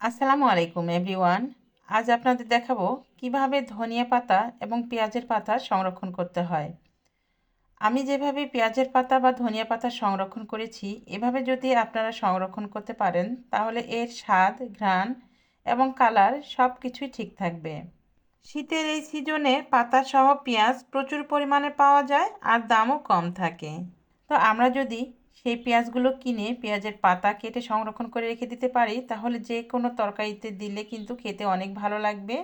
আসসালামু আলাইকুম, এভরিওয়ান। আজ আপনাদের দেখাবো কীভাবে ধনিয়া পাতা এবং পেঁয়াজের পাতা সংরক্ষণ করতে হয়। আমি যেভাবে পেঁয়াজের পাতা বা ধনিয়া পাতা সংরক্ষণ করেছি, এভাবে যদি আপনারা সংরক্ষণ করতে পারেন, তাহলে এর স্বাদ, ঘ্রাণ এবং কালার সব কিছুই ঠিক থাকবে। শীতের এই সিজনে পাতা সহ পেঁয়াজ প্রচুর পরিমাণে পাওয়া যায় আর দামও কম থাকে। তো আমরা যদি সেই পেঁয়াজগুলো কিনে পেঁয়াজের পাতা কেটে সংরক্ষণ করে রেখে দিতে পারি, তাহলে যে কোনো তরকারিতে দিলে কিন্তু খেতে অনেক ভালো লাগবে।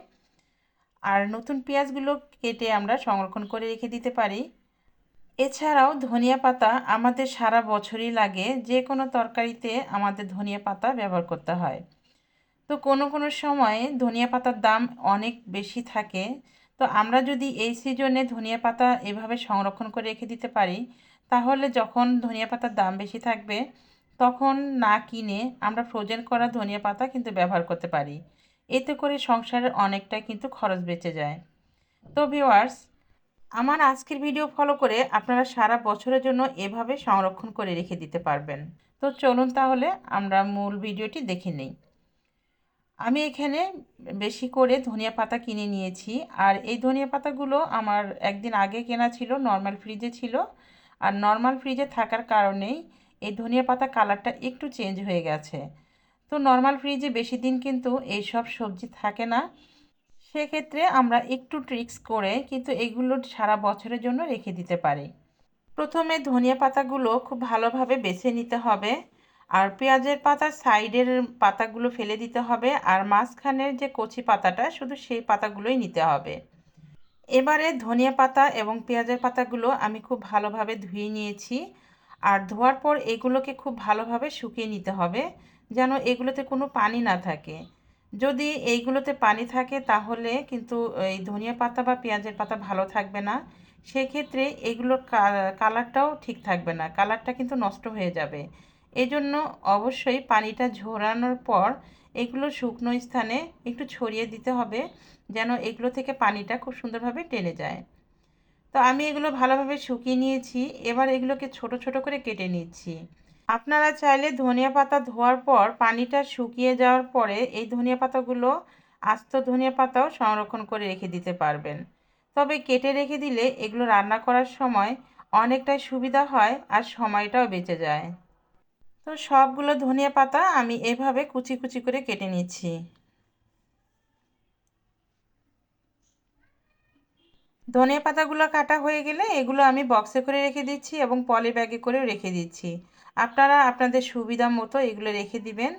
আর নতুন পেঁয়াজগুলো কেটে আমরা সংরক্ষণ করে রেখে দিতে পারি। এছাড়াও ধনিয়া পাতা আমাদের সারা বছরই লাগে, যে কোনো তরকারিতে আমাদের ধনিয়া পাতা ব্যবহার করতে হয়। তো কোনো কোনো সময়ে ধনিয়া পাতার দাম অনেক বেশি থাকে, তো আমরা যদি এই সিজনে ধনিয়া পাতা এভাবে সংরক্ষণ করে রেখে দিতে পারি তাহলে যখন ধনিয়া পাতার দাম বেশি থাকবে, তখন না কিনে আমরা ফ্রোজেন করা ধনিয়া পাতা কিন্তু ব্যবহার করতে পারি। এতে করে সংসারের অনেকটা কিন্তু খরচ বেঁচে যায়। তো ভিওয়ার্স আমার আজকের ভিডিও ফলো করে আপনারা সারা বছরের জন্য এভাবে সংরক্ষণ করে রেখে দিতে পারবেন। তো চলুন তাহলে আমরা মূল ভিডিওটি দেখে নিই। আমি এখানে বেশি করে ধনিয়া পাতা কিনে নিয়েছি। আর এই ধনিয়া পাতাগুলো আমার একদিন আগে কেনা ছিল নর্মাল ফ্রিজে ছিল। আর নর্মাল ফ্রিজে থাকার কারণেই এই ধনিয়া পাতা কালারটা একটু চেঞ্জ হয়ে গেছে। তো নর্মাল ফ্রিজে বেশি দিন কিন্তু এই সব সবজি থাকে না। সেক্ষেত্রে আমরা একটু ট্রিক্স করে কিন্তু এগুলো সারা বছরের জন্য রেখে দিতে পারি। প্রথমে ধনিয়া পাতাগুলো খুব ভালোভাবে বেছে নিতে হবে আর পেঁয়াজের পাতার সাইডের পাতাগুলো ফেলে দিতে হবে আর মাঝখানের যে কচি পাতাটা, শুধু সেই পাতাগুলোই নিতে হবে। এবারে ধনিয়া পাতা এবং পেঁয়াজের পাতাগুলো আমি খুব ভালোভাবে ধুয়ে নিয়েছি। আর ধোয়ার পর এগুলোকে খুব ভালোভাবে শুকিয়ে নিতে হবে, যেন এগুলোতে কোনো পানি না থাকে। যদি এইগুলোতে পানি থাকে, তাহলে কিন্তু এই ধনিয়া পাতা বা পেঁয়াজের পাতা ভালো থাকবে না। সেক্ষেত্রে এগুলোর কালারটাও ঠিক থাকবে না, কালারটা কিন্তু নষ্ট হয়ে যাবে। এজন্য অবশ্যই পানিটা ঝরানোর পর এগুলো শুকনো স্থানে একটু ছড়িয়ে দিতে হবে যেন এগুলো থেকে পানিটা খুব সুন্দরভাবে টেনে যায়। তো আমি এগুলো ভালোভাবে শুকিয়ে নিয়েছি, এবার এগুলোকে ছোট ছোট করে কেটে নিচ্ছি। আপনারা চাইলে ধনিয়া পাতা ধোয়ার পর পানিটা শুকিয়ে যাওয়ার পরে এই ধনিয়া পাতাগুলো আস্ত ধনিয়া পাতাও সংরক্ষণ করে রেখে দিতে পারবেন। তবে কেটে রেখে দিলে এগুলো রান্না করার সময় অনেকটাই সুবিধা হয় আর সময়টাও বেঁচে যায়। তো সবগুলো ধনিয়া পাতা আমি এভাবে কুচি কুচি করে কেটে নিচ্ছি। ধনিয়া পাতাগুলো কাটা হয়ে গেলে এগুলো আমি বক্সে করে রেখে দিচ্ছি এবং পলি ব্যাগে করেও রেখে দিচ্ছি। আপনারা আপনাদের সুবিধা মতো এগুলো রেখে দিবেন।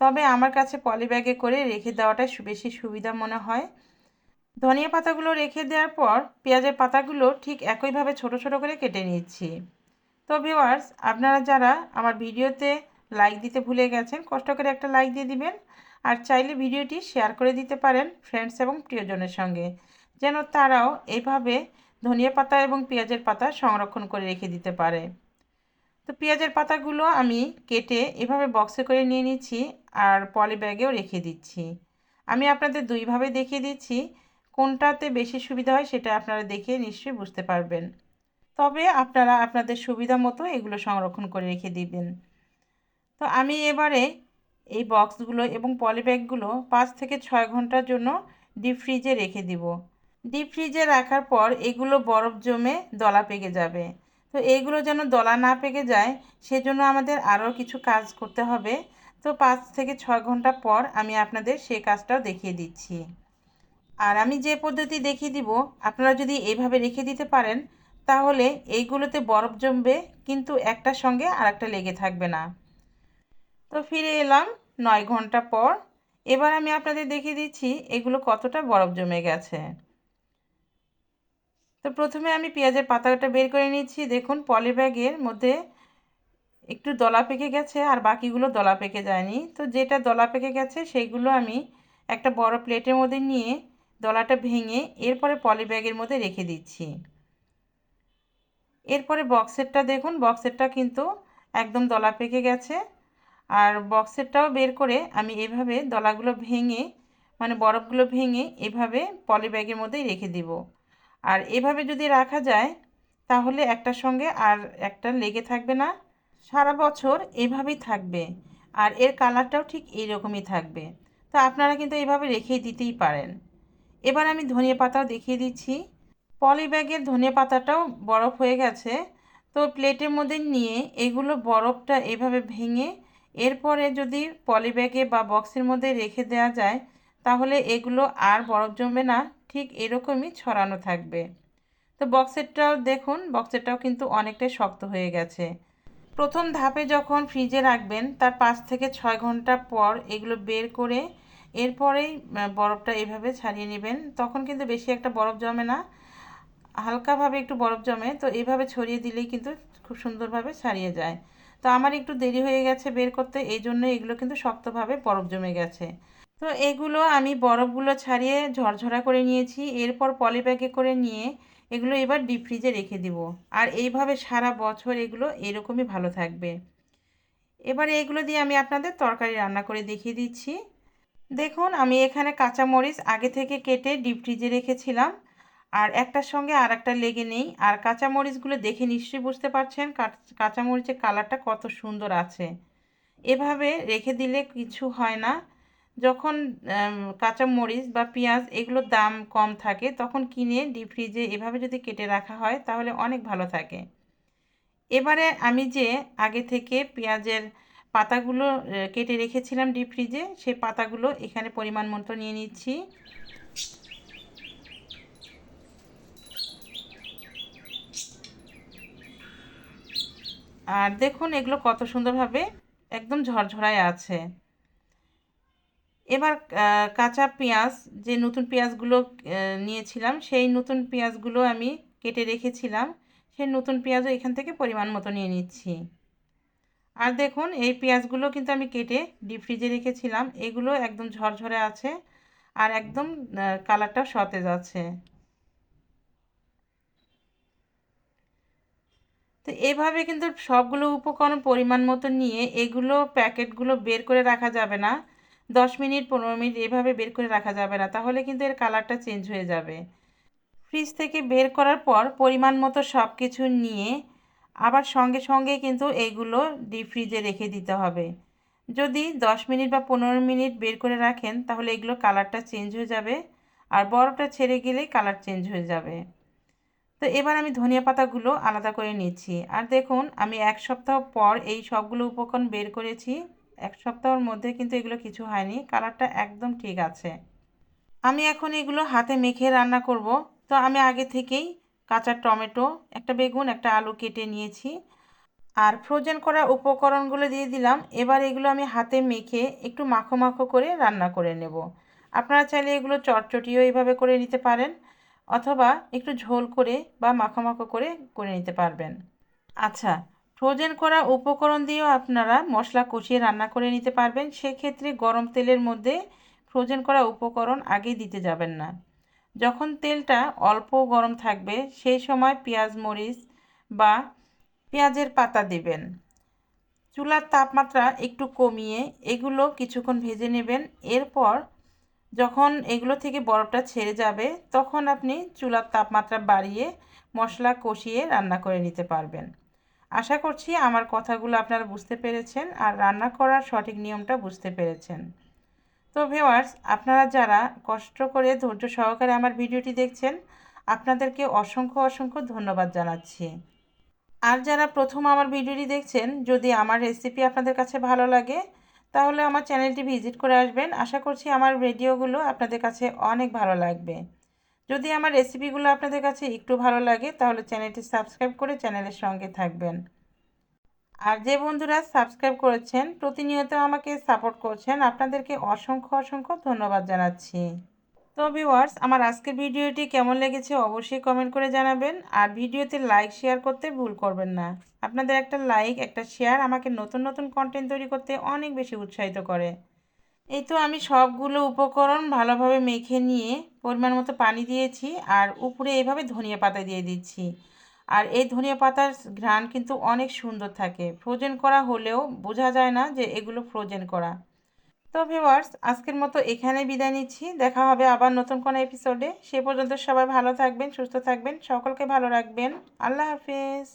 তবে আমার কাছে পলি ব্যাগে করে রেখে দেওয়াটা বেশি সুবিধা মনে হয়। ধনিয়া পাতাগুলো রেখে দেওয়ার পর পেঁয়াজের পাতাগুলো ঠিক একইভাবে ছোট ছোট করে কেটে নিচ্ছি। তো ভিওয়ার্স আপনারা যারা আমার ভিডিওতে লাইক দিতে ভুলে গেছেন, কষ্ট করে একটা লাইক দিয়ে দিবেন। আর চাইলে ভিডিওটি শেয়ার করে দিতে পারেন ফ্রেন্ডস এবং প্রিয়জনের সঙ্গে, যেন তারাও এইভাবে ধনিয়া পাতা এবং পেঁয়াজের পাতা সংরক্ষণ করে রেখে দিতে পারে। তো পেঁয়াজের পাতাগুলো আমি কেটে এভাবে বক্সে করে নিয়ে নিচ্ছি আর পলি ব্যাগেও রেখে দিচ্ছি। আমি আপনাদের দুইভাবে দেখিয়ে দিচ্ছি, কোনটাতে বেশি সুবিধা হয় সেটা আপনারা দেখে নিশ্চয়ই বুঝতে পারবেন। তবে আপনারা আপনাদের সুবিধা মতো এগুলো সংরক্ষণ করে রেখে দিবেন। তো আমি এবারে এই বক্সগুলো এবং পলিব্যাগগুলো পাঁচ থেকে ছয় ঘণ্টার জন্য ডিপ ফ্রিজে রেখে দিব। ডিপ ফ্রিজে রাখার পর এগুলো বরফ জমে দলা পেকে যাবে। তো এইগুলো যেন দলা না পেকে যায়, সেজন্য আমাদের আরও কিছু কাজ করতে হবে। তো পাঁচ থেকে ছয় ঘণ্টা পর আমি আপনাদের সেই কাজটাও দেখিয়ে দিচ্ছি। আর আমি যে পদ্ধতি দেখিয়ে দিব, আপনারা যদি এইভাবে রেখে দিতে পারেন তাহলে এইগুলোতে বরফ জমবে, কিন্তু একটার সঙ্গে আর একটা লেগে থাকবে না। তো ফিরে এলাম নয় ঘণ্টা পর। এবার আমি আপনাদের দেখিয়ে দিচ্ছি এগুলো কতটা বরফ জমে গেছে। তো প্রথমে আমি পেঁয়াজের পাতাটা বের করে নিচ্ছি। দেখুন, পলি ব্যাগের মধ্যে একটু দলা পেকে গেছে, আর বাকিগুলো দলা পেকে যায়নি। তো যেটা দলা পেকে গেছে সেইগুলো আমি একটা বড় প্লেটের মধ্যে নিয়ে দলাটা ভেঙে এরপরে পলি ব্যাগের মধ্যে রেখে দিচ্ছি। এরপরে বক্সেরটা দেখুন বক্সেরটা কিন্তু একদম দলা পেকে গেছে। আর বক্সেরটাও বের করে আমি এভাবে দলাগুলো ভেঙে মানে বরফগুলো ভেঙে এভাবে পলি ব্যাগের মধ্যেই রেখে দিব। আর এভাবে যদি রাখা যায়, তাহলে একটার সঙ্গে আর একটা লেগে থাকবে না। সারা বছর এভাবেই থাকবে। আর এর কালারটাও ঠিক এইরকমই থাকবে। তো আপনারা কিন্তু এভাবে রেখেই দিতেই পারেন। এবার আমি ধনিয়া পাতাও দেখিয়ে দিচ্ছি। পলি ব্যাগের ধনিয়া পাতাটাও বরফ হয়ে গেছে। তো প্লেটের মধ্যে নিয়ে এগুলো বরফটা এভাবে ভেঙে এরপরে যদি পলি ব্যাগে বা বক্সের মধ্যে রেখে দেওয়া যায়, তাহলে এগুলো আর বরফ জমবে না, ঠিক এরকমই ছড়ানো থাকবে। তো বক্সেরটাও দেখুন, বক্সেরটাও কিন্তু অনেকটাই শক্ত হয়ে গেছে। প্রথম ধাপে যখন ফ্রিজে রাখবেন, তার পাঁচ থেকে ছয় ঘণ্টা পর এগুলো বের করে এরপরেই বরফটা এভাবে ছাড়িয়ে নেবেন। তখন কিন্তু বেশি একটা বরফ জমে না। হালকাভাবে একটু বরফ জমে, তো এইভাবে ছড়িয়ে দিলেই কিন্তু খুব সুন্দরভাবে ছাড়িয়ে যায়। তো আমার একটু দেরি হয়ে গেছে বের করতে, এই জন্য এগুলো কিন্তু শক্তভাবে বরফ জমে গেছে। তো এগুলো আমি বরফগুলো ছাড়িয়ে ঝরঝরা করে নিয়েছি, এরপর পলিব্যাগে করে নিয়ে এগুলো এবার ডিপ ফ্রিজে রেখে দিব। আর এইভাবে সারা বছর এগুলো এরকমই ভালো থাকবে। এবারে এগুলো দিয়ে আমি আপনাদের তরকারি রান্না করে দেখিয়ে দিচ্ছি। দেখুন, আমি এখানে কাঁচামরিচ আগে থেকে কেটে ডিপ ফ্রিজে রেখেছিলাম। আর একটার সঙ্গে আর একটা লেগে নেই। আর কাঁচামরিচগুলো দেখে নিশ্চয়ই বুঝতে পারছেন কাঁচামরিচের কালারটা কত সুন্দর আছে। এভাবে রেখে দিলে কিছু হয় না। যখন কাঁচামরিচ বা পেঁয়াজ এগুলোর দাম কম থাকে, তখন কিনে ডিপ ফ্রিজে এভাবে যদি কেটে রাখা হয়, তাহলে অনেক ভালো থাকে। এবারে আমি যে আগে থেকে পেঁয়াজের পাতাগুলো কেটে রেখেছিলাম ডিপ ফ্রিজে সেই পাতাগুলো এখানে পরিমাণ মতো নিয়ে নিচ্ছি। আর দেখুন, এগুলো কত সুন্দরভাবে একদম ঝরঝরায় আছে। এবার কাঁচা পেঁয়াজ, যে নতুন পেঁয়াজগুলো নিয়েছিলাম, সেই নতুন পেঁয়াজগুলো আমি কেটে রেখেছিলাম। সেই নতুন পেঁয়াজও এখান থেকে পরিমাণ মতো নিয়ে নিচ্ছি। আর দেখুন, এই পেঁয়াজগুলো কিন্তু আমি কেটে ডিপ ফ্রিজে রেখেছিলাম। এগুলো একদম ঝরঝরে আছে আর একদম কালারটাও সতেজ আছে। তো এভাবে কিন্তু সবগুলো উপকরণ পরিমাণ মতো নিয়ে এগুলো প্যাকেটগুলো বের করে রাখা যাবে না। দশ মিনিট, পনেরো মিনিট এভাবে বের করে রাখা যাবে না। তাহলে কিন্তু এর কালারটা চেঞ্জ হয়ে যাবে। ফ্রিজ থেকে বের করার পর পরিমাণ মতো সব কিছু নিয়ে আবার সঙ্গে সঙ্গে কিন্তু এইগুলো ডিপ ফ্রিজে রেখে দিতে হবে। যদি দশ মিনিট বা পনেরো মিনিট বের করে রাখেন, তাহলে এগুলো কালারটা চেঞ্জ হয়ে যাবে। আর বরফটা ছেড়ে গেলেই কালার চেঞ্জ হয়ে যাবে। তো এবার আমি ধনিয়া পাতাগুলো আলাদা করে নিচ্ছি। আর দেখুন, আমি এক সপ্তাহ পর এই সবগুলো উপকরণ বের করেছি। এক সপ্তাহের মধ্যে কিন্তু এগুলো কিছু হয়নি, কালারটা একদম ঠিক আছে। আমি এখন এগুলো হাতে মেখে রান্না করব। তো আমি আগে থেকেই কাঁচা টমেটো, একটা বেগুন, একটা আলু কেটে নিয়েছি। আর ফ্রোজেন করা উপকরণগুলো দিয়ে দিলাম। এবার এগুলো আমি হাতে মেখে একটু মাখো মাখো করে রান্না করে নেব। আপনারা চাইলে এগুলো চটচটিও এইভাবে করে নিতে পারেন। অথবা একটু ঝোল করে বা মাখো মাখো করে করে নিতে পারবেন। আচ্ছা ফ্রোজেন করা উপকরণ দিয়েও আপনারা মশলা কষিয়ে রান্না করে নিতে পারবেন। সেক্ষেত্রে গরম তেলের মধ্যে ফ্রোজেন করা উপকরণ আগেই দিতে যাবেন না। যখন তেলটা অল্প গরম থাকবে, সেই সময় পেঁয়াজ মরিচ বা পেঁয়াজের পাতা দেবেন। চুলার তাপমাত্রা একটু কমিয়ে এগুলো কিছুক্ষণ ভেজে নেবেন। এরপর যখন এগুলো থেকে বরফটা ছেড়ে যাবে, তখন আপনি চুলার তাপমাত্রা বাড়িয়ে মশলা কষিয়ে রান্না করে নিতে পারবেন। আশা করছি আমার কথাগুলো আপনারা বুঝতে পেরেছেন আর রান্না করার সঠিক নিয়মটা বুঝতে পেরেছেন। তো ভিওয়ার্স আপনারা যারা কষ্ট করে ধৈর্য সহকারে আমার ভিডিওটি দেখছেন, আপনাদেরকে অসংখ্য অসংখ্য ধন্যবাদ জানাচ্ছি। আর যারা প্রথম আমার ভিডিওটি দেখছেন, যদি আমার রেসিপি আপনাদের কাছে ভালো লাগে তাহলে আমার চ্যানেলটি ভিজিট করে আসবেন। আশা করছি আমার ভিডিওগুলো আপনাদের কাছে অনেক ভালো লাগবে। যদি আমার রেসিপিগুলো আপনাদের কাছে একটু ভালো লাগে, তাহলে চ্যানেলটি সাবস্ক্রাইব করে চ্যানেলের সঙ্গে থাকবেন। আর যে বন্ধুরা সাবস্ক্রাইব করেছেন, প্রতিনিয়ত আমাকে সাপোর্ট করছেন, আপনাদেরকে অসংখ্য অসংখ্য ধন্যবাদ জানাচ্ছি। তো ভিওয়ার্স আমার আজকের ভিডিওটি কেমন লেগেছে অবশ্যই কমেন্ট করে জানাবেন। আর ভিডিওতে লাইক শেয়ার করতে ভুল করবেন না। আপনাদের একটা লাইক একটা শেয়ার আমাকে নতুন নতুন কন্টেন্ট তৈরি করতে অনেক বেশি উৎসাহিত করে। এই তো আমি সবগুলো উপকরণ ভালোভাবে মেখে নিয়ে পরিমাণ মতো পানি দিয়েছি আর উপরে এভাবে ধনিয়া পাতা দিয়ে দিচ্ছি। আর এই ধনিয়া পাতার ঘ্রাণ কিন্তু অনেক সুন্দর থাকে। ফ্রোজেন করা হলেও বোঝা যায় না যে এগুলো ফ্রোজেন করা। তো ভিওয়ার্স আজকের মতো এখানে বিদায় নিচ্ছি। দেখা হবে আবার নতুন কোনো এপিসোডে সে পর্যন্ত সবাই ভালো থাকবেন, সুস্থ থাকবেন, সকলকে ভালো রাখবেন। আল্লাহ হাফিজ।